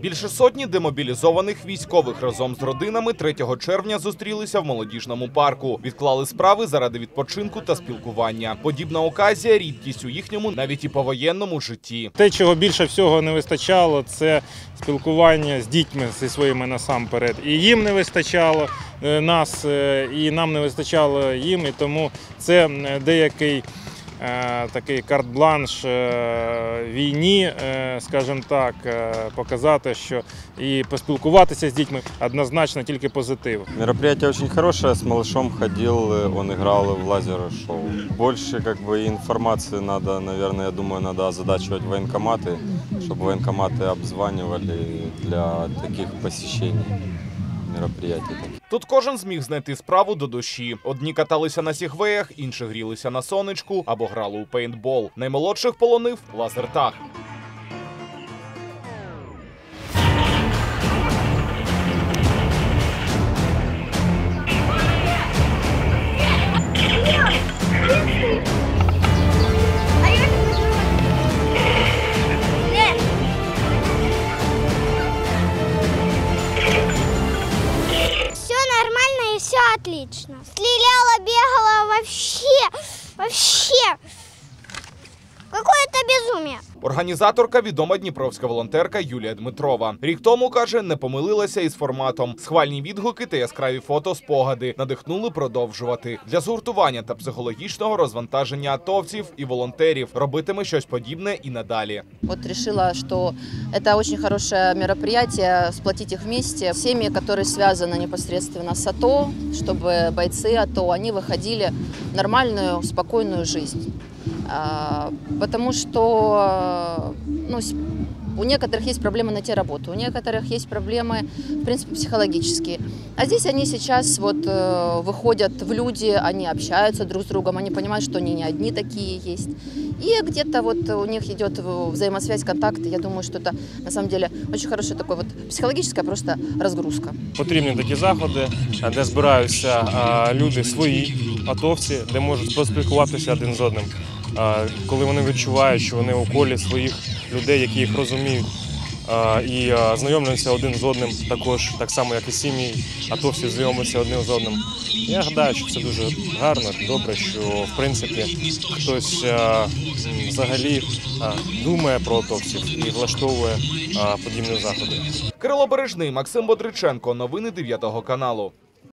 Більше сотні демобілізованих військових разом з родинами 3 червня зустрілися в молодіжному парку. Відклали справи заради відпочинку та спілкування. Подібна оказія рідкість у їхньому навіть і повоєнному житті. Те, чого більше всього не вистачало, це спілкування з дітьми зі своїми насамперед. І їм не вистачало е, нас, е, і нам не вистачало їм. І тому це деякий е, такий карт-бланш е, війні, е, скажімо так, е, показати, що і поспілкуватися з дітьми однозначно тільки позитив. Мероприятие очень хорошее, с малышом ходил, э, он играл в лазер-шоу. Больше как бы информации надо, наверное, я думаю, надо озадачивать военкоматы, чтобы военкоматы обзванивали для таких посещений мероприятий. Тут кожен зміг знайти справу до душі. Одні каталися на сігвеях, інші грілися на сонечку або грали у пейнтбол. Наймолодших полонив лазертаг. И все отлично. Стреляла, бегала вообще, вообще Какое-то безумие. Організаторка відома дніпровська волонтерка Юлія Дмитрова. Рік тому каже, не помилилася із форматом. Схвальні відгуки та яскраві фото спогади надихнули продовжувати для згуртування та психологічного розвантаження атовців і волонтерів. Робитиме щось подібне і надалі. Вот решила, что это очень хорошее мероприятие, сплотить их вместе. Семьи, которые связаны непосредственно с АТО, чтобы бойцы АТО, они выходили в нормальную, спокойную жизнь. А, Потому что ну, с- у некоторых есть проблемы найти работу, у некоторых есть проблемы, в принципе, психологические. А здесь они сейчас вот э, выходят в люди, они общаются друг с другом, они понимают, что они не одни такие есть. И где-то вот у них идет взаимосвязь, контакт. Я думаю, что это на самом деле очень хорошая такой вот психологическая просто разгрузка. Потрібні такі заходи, е, де збираються е, люди свої, атовці, де можуть поспілкуватися один з одним. Коли вони відчувають, що вони у колі своїх людей, які їх розуміють, і знайомляться один з одним також, так само, як і сім'ї, атовці знайомляться один з одним. Я гадаю, що це дуже гарно, добре, що в принципі хтось взагалі думає про атовців і влаштовує подібні заходи. Кирило Бережний, Максим Бодриченко. Новини 9 каналу.